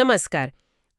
નમસ્કાર.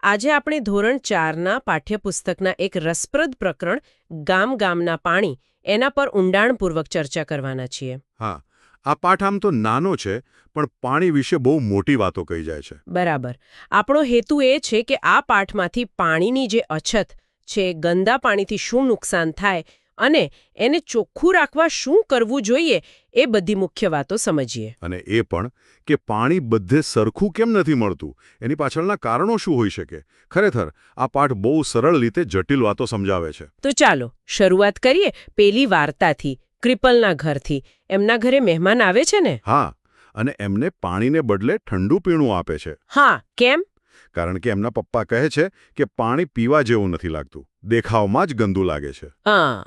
આજે આપણે ધોરણ ચારના પાઠ્યપુસ્તકના એક રસપ્રદ પ્રકરણ ગામ ગામના પાણી એના પર ઊંડાણપૂર્વક ચર્ચા કરવાના છીએ. હા આ પાઠ આમ તો નાનો છે પણ પાણી વિશે બહુ મોટી વાતો કહી જાય છે. બરાબર. આપણો હેતુ એ છે કે આ પાઠમાંથી પાણીની જે અછત છે ગંદા પાણીથી શું નુકસાન થાય અને એને ચોખ્ખું રાખવા શું કરવું જોઈએ એ બધી મુખ્ય વાતો સમજીએ. અને એ પણ કે પાણી બધે સરખું કેમ નથી મળતું? એની પાછળના કારણો શું હોઈ શકે? ખરેખર આ પાઠ બહુ સરળ રીતે જટિલ વાતો સમજાવે છે. તો ચાલો શરૂઆત કરીએ પેલી વાર્તાથી ક્રિપલના ઘરથી. એમના ઘરે મહેમાન આવે છે ને? હા અને એમને પાણીને બદલે ઠંડુ પીણું આપે છે. હા કેમ? કારણ કે એમના પપ્પા કહે છે કે પાણી પીવા જેવું નથી લાગતું. દેખાવમાં જ ગંદુ લાગે છે. હા.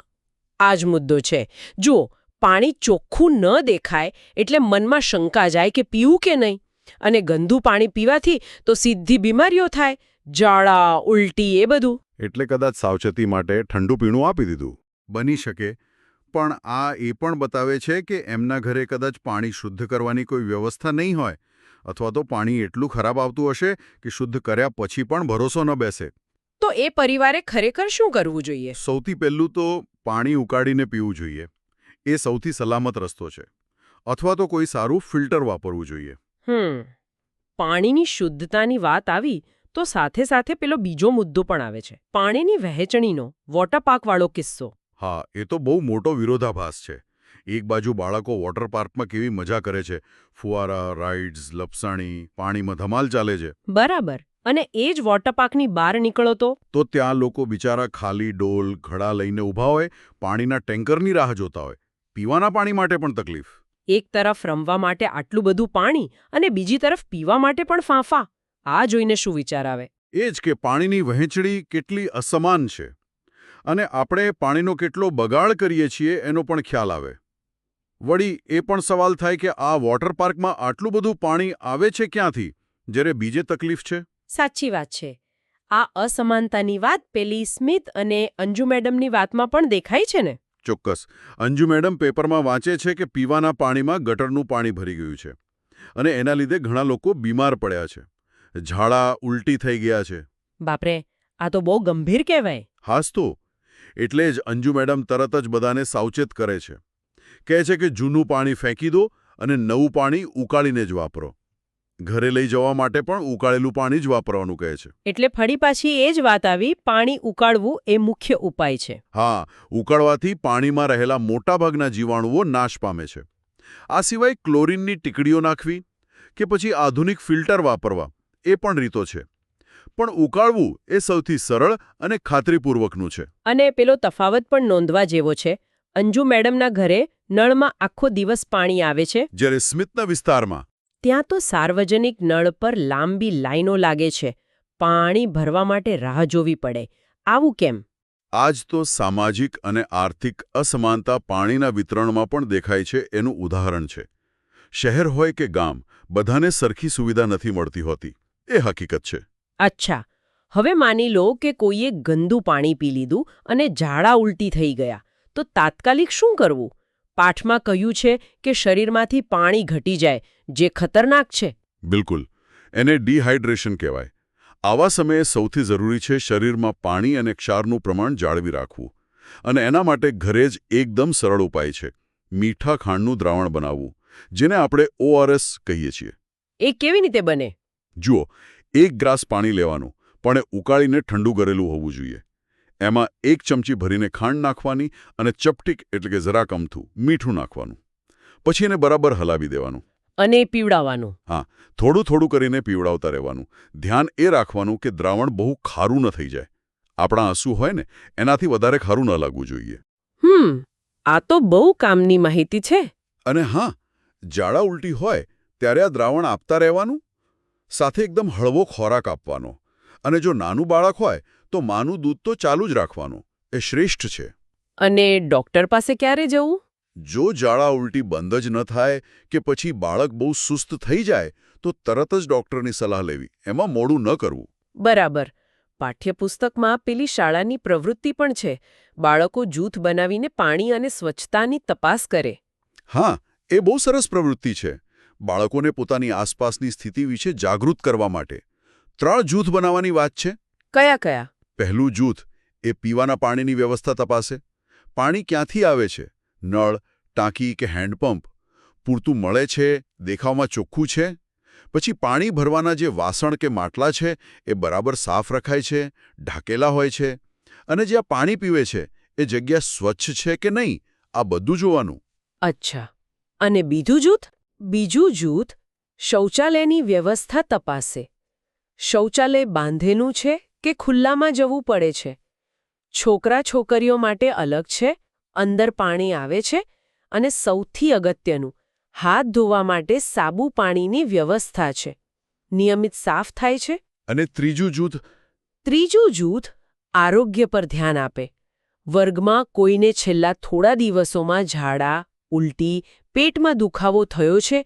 આ જ મુદ્દો છે. જુઓ, પાણી ચોખ્ખું ન દેખાય એટલે મનમાં શંકા જાય કે પીવું કે નહીં. અને ગંદુ પાણી પીવાથી તો સીધી બીમારીઓ થાય, ઝાડા, ઉલટી, એ બધું. એટલે કદાચ સાવચેતી માટે ઠંડુ પીણું આપી દીધું. બની શકે. પણ આ એ પણ બતાવે છે કે એમના ઘરે કદાચ પાણી શુદ્ધ કરવાની કોઈ વ્યવસ્થા નહીં હોય. અથવા તો પાણી એટલું ખરાબ આવતું હશે કે શુદ્ધ કર્યા પછી પણ ભરોસો ન બેસે. તો એ પરિવારે ખરેખર શું કરવું જોઈએ? સૌથી પહેલું તો પાણી ઉકાળીને પીવું જોઈએ. એ સૌથી સલામત રસ્તો છે. અથવા તો કોઈ સારું ફિલ્ટર વાપરવું જોઈએ. હમ. પાણીની શુદ્ધતાની વાત આવી તો સાથે સાથે પેલો બીજો મુદ્દો પણ આવે છે. પાણીની વહેંચણીનો વોટર પાર્કવાળો કિસ્સો. હા એ તો બહુ મોટો વિરોધાભાસ છે. એક બાજુ બાળકો વોટર પાર્કમાં કેવી મજા કરે છે. ફુવારા રાઇડ્સ લપસાણી પાણીમાં ધમાલ ચાલે છે. બરાબર. અને એ જ વોટર પાર્કની બહાર નીકળો તો? તો ત્યાં લોકો બિચારા ખાલી ડોલ ઘડા લઈને ઊભા હોય પાણીના ટેન્કરની રાહ જોતા હોય. પીવાના પાણી માટે પણ તકલીફ. એક તરફ રમવા માટે આટલું બધું પાણી અને બીજી તરફ પીવા માટે પણ ફાંફા. આ જોઈને શું વિચાર આવે? એ જ કે પાણીની વહેંચણી કેટલી અસમાન છે. અને આપણે પાણીનો કેટલો બગાડ કરીએ છીએ એનો પણ ખ્યાલ આવે. વળી એ પણ સવાલ થાય કે આ વોટર પાર્કમાં આટલું બધું પાણી આવે છે ક્યાંથી? જ્યારે બીજે તકલીફ છે. સાચી વાત છે. આ અસમાનતાની વાત પેલી સ્મિથ અને અંજુ મેડમની વાતમાં પણ દેખાય છે ને? ચોક્કસ. અંજુ મેડમ પેપરમાં વાંચે છે કે પીવાના પાણીમાં ગટરનું પાણી ભરી ગયું છે અને એના લીધે ઘણા લોકો બીમાર પડ્યા છે. ઝાડા ઉલટી થઈ ગયા છે. બાપરે આ તો બહુ ગંભીર કહેવાય. હાસ તો. એટલે જ અંજુ મેડમ તરત જ બધાને સાવચેત કરે છે. કહે છે કે જૂનું પાણી ફેંકી દો અને નવું પાણી ઉકાળીને જ વાપરો. ઘરે લઈ જવા માટે પણ ઉકાળેલું પાણી જ વાપરવાનું કહે છે. એટલે ફરી પાછી એ જ વાત આવી પાણી ઉકાળવું એ મુખ્ય ઉપાય છે. હા ઉકાળવાથી પાણીમાં રહેલા મોટાભાગના જીવાણુઓ નાશ પામે છે. આ સિવાય ક્લોરીનની ટીકડીઓ નાખવી કે પછી આધુનિક ફિલ્ટર વાપરવા એ પણ રીતો છે. પણ ઉકાળવું એ સૌથી સરળ અને ખાતરીપૂર્વકનું છે. અને પેલો તફાવત પણ નોંધવા જેવો છે. અંજુ મેડમના ઘરે નળમાં આખો દિવસ પાણી આવે છે. જ્યારે સ્મિતના વિસ્તારમાં ત્યાં તો સાર્વજનિક નળ પર લાંબી લાઈનો લાગે છે. પાણી ભરવા માટે રાહ જોવી પડે. આવું કેમ? આજ તો સામાજિક અને આર્થિક અસમાનતા પાણીના વિતરણમાં પણ દેખાય છે એનું ઉદાહરણ છે. શહેર હોય કે ગામ બધાને સરખી સુવિધા નથી મળતી હોતી. એ હકીકત છે. અચ્છા. હવે માની લો કે કોઈએ ગંદુ પાણી પી લીધું અને ઝાડા ઉલટી થઈ ગયા. તો તાત્કાલિક શું કરવું? પાઠમાં કહ્યું છે કે શરીરમાંથી પાણી ઘટી જાય જે ખતરનાક છે. બિલકુલ. એને ડિહાઇડ્રેશન કહેવાય. આવા સમયે સૌથી જરૂરી છે શરીરમાં પાણી અને ક્ષારનું પ્રમાણ જાળવી રાખવું. અને એના માટે ઘરે જ એકદમ સરળ ઉપાય છે. મીઠા ખાંડનું દ્રાવણ બનાવવું જેને આપણે ઓઆરએસ કહીએ છીએ. એ કેવી રીતે બને? જુઓ એક ગ્રાસ પાણી લેવાનું પણ ઉકાળીને ઠંડુ કરેલું હોવું જોઈએ. એમાં એક ચમચી ભરીને ખાંડ નાખવાની અને ચપટીક એટલે કે જરા કમથું મીઠું નાખવાનું. પછી એને બરાબર હલાવી દેવાનું. અને પીવડાવવાનું. હા થોડું થોડું કરીને પીવડાવતા રહેવાનું. ધ્યાન એ રાખવાનું કે દ્રાવણ બહુ ખારું ન થઈ જાય. આપણા આંસુ હોય ને એનાથી વધારે ખારું ન લાગવું જોઈએ. હમ આ તો બહુ કામની માહિતી છે. અને હા જાડા ઉલટી હોય ત્યારે આ દ્રાવણ આપતા રહેવાનું? સાથે એકદમ હળવો ખોરાક આપવાનો. અને જો નાનું બાળક હોય તો માનું દૂધ તો ચાલુ જ રાખવાનું. એ શ્રેષ્ઠ છે. અને ડોક્ટર પાસે ક્યારે જવું? જો જાળા ઉલટી બંધ જ ન થાય કે પછી બાળક બહુ સુસ્ત થઈ જાય તો તરત જ ડોક્ટરની સલાહ લેવી. એમાં મોડું ન કરવું. બરાબર. પાઠ્યપુસ્તકમાં પેલી શાળાની પ્રવૃત્તિ પણ છે. બાળકો જૂથ બનાવીને પાણી અને સ્વચ્છતાની તપાસ કરે. હા એ બહુ સરસ પ્રવૃત્તિ છે. બાળકોને પોતાની આસપાસની સ્થિતિ વિશે જાગૃત કરવા માટે. ત્રણ જૂથ બનાવવાની વાત છે? કયા કયા? પહેલું જૂથ એ પીવાના પાણીની વ્યવસ્થા તપાસે. પાણી ક્યાંથી આવે છે? નળ, ટાંકી કે હેન્ડપંપ? પૂરતું મળે છે? દેખાવમાં ચોખ્ખું છે? પછી પાણી ભરવાના જે વાસણ કે માટલા છે એ બરાબર સાફ રખાય છે, ઢાકેલા હોય છે અને જ્યાં પાણી પીવે છે એ જગ્યા સ્વચ્છ છે કે નહીં? આ બધું જોવાનું. અચ્છા. અને બીજું જૂથ? બીજું જૂથ શૌચાલયની વ્યવસ્થા તપાસે. શૌચાલય બાંધેલું છે? કે ખુલ્લામાં જવું પડે છે? છોકરા છોકરીઓ માટે અલગ છે અંદર પાણી આવે છે અને સૌથી અગત્યનું હાથ ધોવા માટે સાબુ પાણીની વ્યવસ્થા છે. નિયમિત સાફ થાય છે. અને ત્રીજું જૂથ? ત્રીજું જૂથ આરોગ્ય પર ધ્યાન આપે. વર્ગમાં કોઈને છેલ્લા થોડા દિવસોમાં ઝાડા ઉલટી પેટમાં દુખાવો થયો છે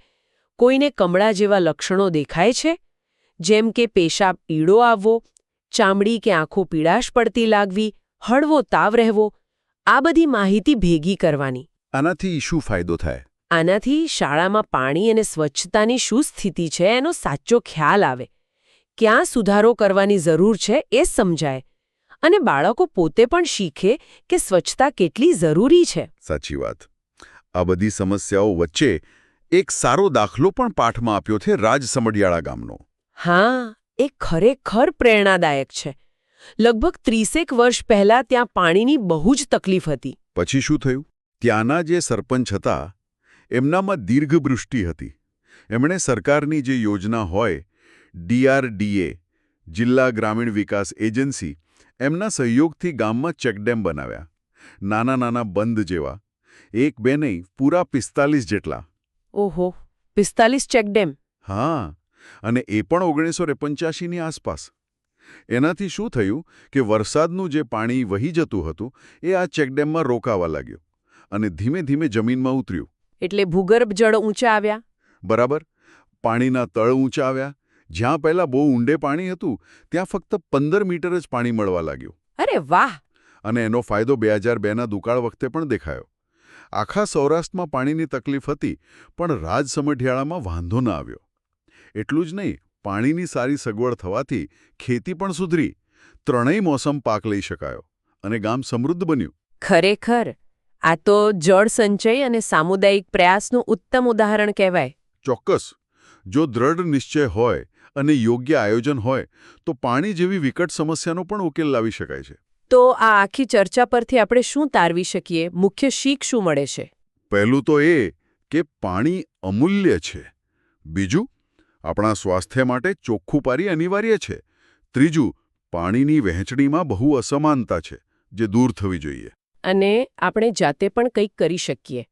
કોઈને કમળા જેવા લક્ષણો દેખાય છે જેમ કે પેશાબ પીળો આવવો ચામડી કે આંખો પીડાશ પડતી લાગવી હળવો તાવ રહેવો આ બધી માહિતી ભેગી કરવાની. આનાથી શું ફાયદો થાય? આનાથી શાળામાં પાણી અને સ્વચ્છતાની શું સ્થિતિ છે એનો સાચો ખ્યાલ આવે. ક્યાં સુધારો કરવાની જરૂર છે એ સમજાય. અને બાળકો પોતે પણ શીખે કે સ્વચ્છતા કેટલી જરૂરી છે. સાચી વાત. આ બધી સમસ્યાઓ વચ્ચે એક સારો દાખલો પણ પાઠમાં આપ્યો છે રાજ સમડિયાળા ગામનો. હા એ ખરેખર પ્રેરણાદાયક છે. લગભગ ત્રીસેક વર્ષ પહેલા ત્યાં પાણીની બહુ જ તકલીફ હતી. પછી શું થયું? ત્યાંના જે સરપંચ હતા એમનામાં દીર્ઘવૃષ્ટિ હતી. એમણે સરકારની જે યોજના હોય ડીઆરડીએ જિલ્લા ગ્રામીણ વિકાસ એજન્સી એમના સહયોગથી ગામમાં ચેકડેમ બનાવ્યા. નાના નાના બંધ જેવા. એક બે નહીં પૂરા પિસ્તાલીસ જેટલા. ઓહો પિસ્તાલીસ ચેકડેમ. હા. અને એ પણ ઓગણીસો ની આસપાસ. એનાથી શું થયું કે વરસાદનું જે પાણી વહી જતું હતું એ આ ચેકડેમમાં રોકાવા લાગ્યું અને ધીમે ધીમે જમીનમાં ઉતર્યું. એટલે ભૂગર્ભ જળ ઊંચા આવ્યા? બરાબર. પાણીના તળ ઊંચા આવ્યા. જ્યાં પહેલાં બહુ ઊંડે પાણી હતું ત્યાં ફક્ત પંદર મીટર જ પાણી મળવા લાગ્યું. અરે વાહ! અને એનો ફાયદો બે હજાર બેના દુકાળ વખતે પણ દેખાયો. આખા સૌરાષ્ટ્રમાં પાણીની તકલીફ હતી પણ રાજ સમઢિયાળામાં વાંધો ન આવ્યો. એટલું જ નહીં પાણીની સારી સગવડ થવાથી ખેતી પણ સુધરી. ત્રણેય મોસમ પાક લઈ શકાયો અને ગામ સમૃદ્ધ બન્યું. ખરેખર આ તો જળ સંચય અને સામુદાયિક પ્રયાસનું ઉત્તમ ઉદાહરણ કહેવાય. ચોક્કસ. જો દ્રઢ નિશ્ચય હોય અને યોગ્ય આયોજન હોય તો પાણી જેવી વિકટ સમસ્યાનો પણ ઉકેલ લાવી શકાય છે. તો આ આખી ચર્ચા પરથી આપણે શું તારવી શકીએ? મુખ્ય શીખ શું મળે છે? પહેલું તો એ કે પાણી અમૂલ્ય છે. બીજું? આપણા સ્વાસ્થ્ય માટે ચોખ્ખું પારી અનિવાર્ય છે. ત્રીજું પાણીની વહેંચણીમાં બહુ અસમાનતા છે જે દૂર થવી જોઈએ. અને આપણે જાતે પણ કંઈક કરી શકીએ.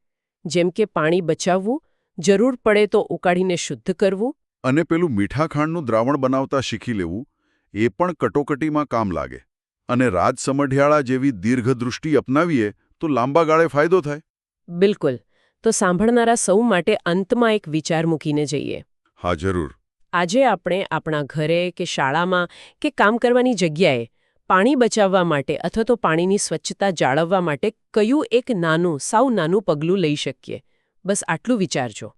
જેમ કે પાણી બચાવવું જરૂર પડે તો ઉકાળીને શુદ્ધ કરવું. અને પેલું મીઠા ખાંડનું દ્રાવણ બનાવતા શીખી લેવું એ પણ કટોકટીમાં કામ લાગે. અને રાજ સમઢિયાળા જેવી દીર્ઘદૃષ્ટિ અપનાવીએ તો લાંબા ગાળે ફાયદો થાય. બિલકુલ. તો સાંભળનારા સૌ માટે અંતમાં એક વિચાર મૂકીને જઈએ. હા, જરૂર. આજે આપણે આપણા ઘરે કે શાળામાં કે કામ કરવાની જગ્યાએ પાણી બચાવવા માટે અથવા તો પાણીની સ્વચ્છતા જાળવવા માટે કયું એક નાનું, સાવ નાનું પગલું લઈ શકીએ? બસ આટલું વિચારજો.